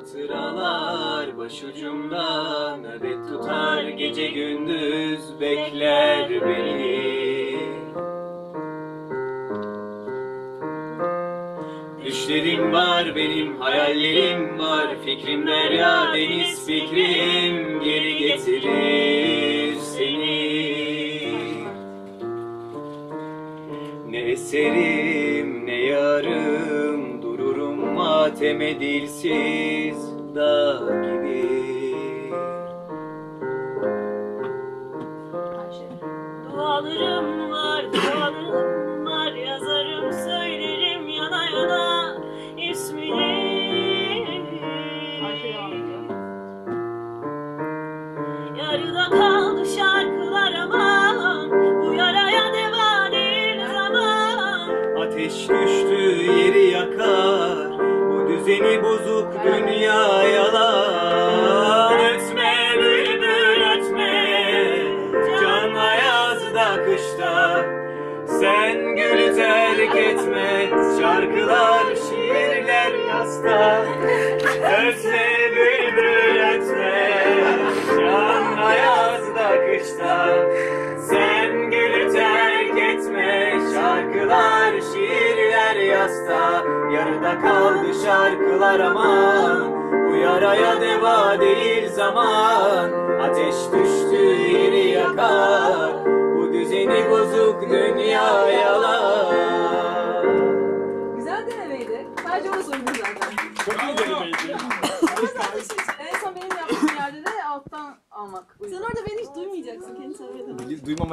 Hatıralar başucumda nöbet tutar gece gündüz bekler beni. Düşlerim var benim hayallerim var Fikrim derya deniz fikrim geri getirir seni. Ne eserim dururum mateme dilsiz dağ gibi. Dualarım var, dualarım var Yazarım, söylerim yana yana ismini. Yarıda kaldı şarkılar aman Bu yaraya deva değil zaman. Ateş düştü yeri yakar Düzeni bozuk dünya yalan Ötme bülbül ötme. Can ayazda kışta. Sen gülü terk etme. Şarkılar şiirler yasta. Ötme bülbül ötme. Can ayazda kışta hasta Yarıda kaldı şarkılar aman Bu yaraya deva değil zaman Ateş düştü yeri yakar Bu düzeni bozuk dünya yalan Güzel denemeydi. Sadece onu soruyorum zaten. Çok iyi denemeydi. en son benim yaptığım yerde de alttan almak. Sen orada beni hiç duymayacaksın. Kendini sevmeden. Duymam